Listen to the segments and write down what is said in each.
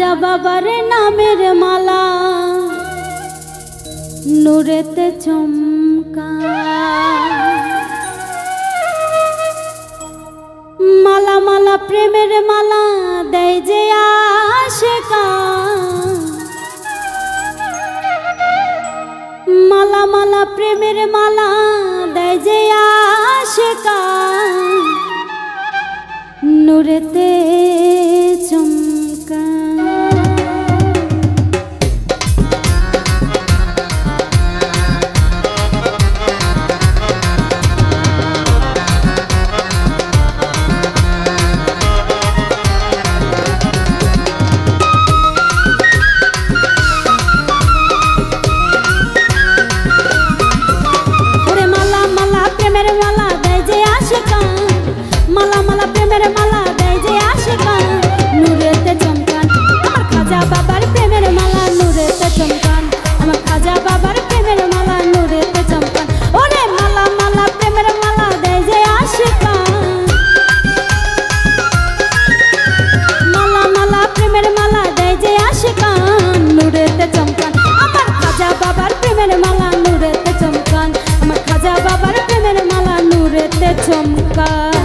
রাজা বাবার নামের মালা। নুরেতে চমকা। মালা মালা, প্রেমের মালা দেয় যে আশেকা। মালা মালা, প্রেমের মালা দেয় যে আশেকা। নুরেতে চমকা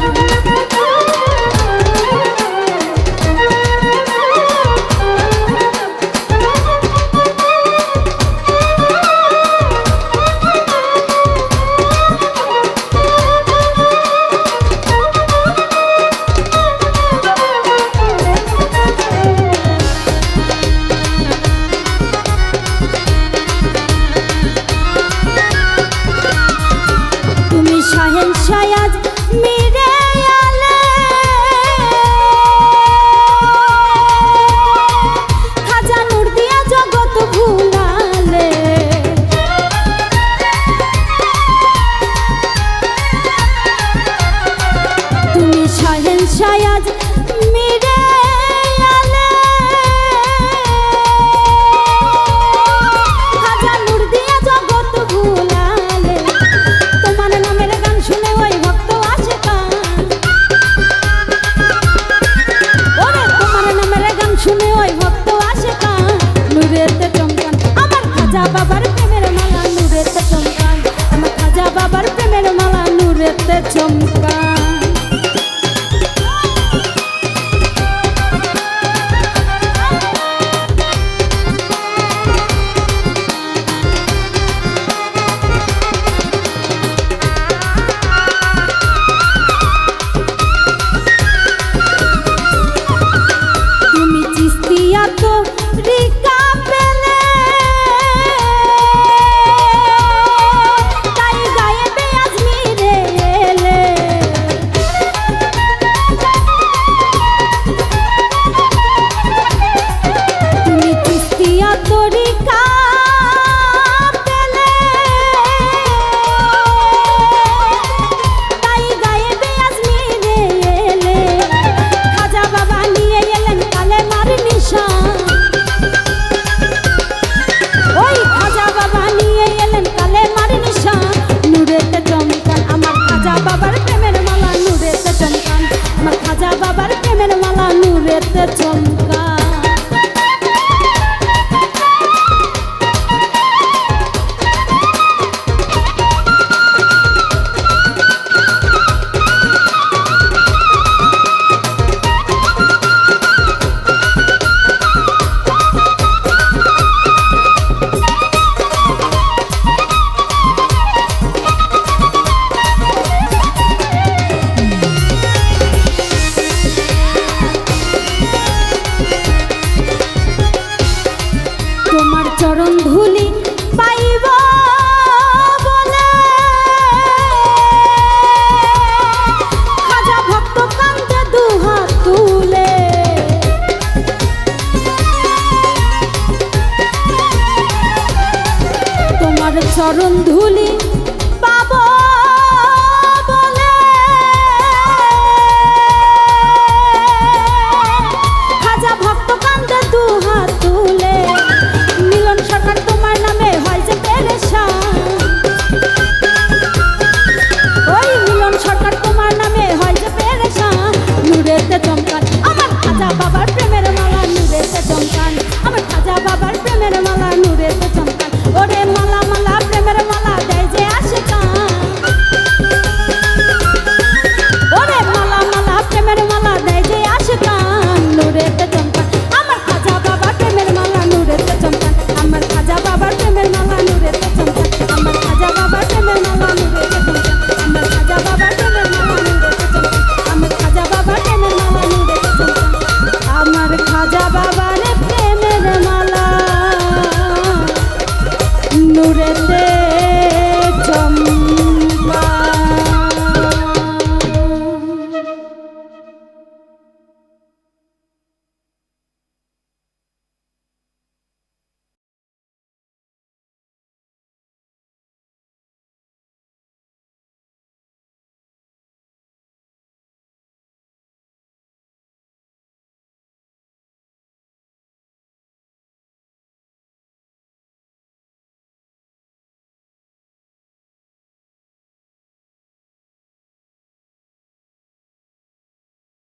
Shai যেতে চম্পা চরণ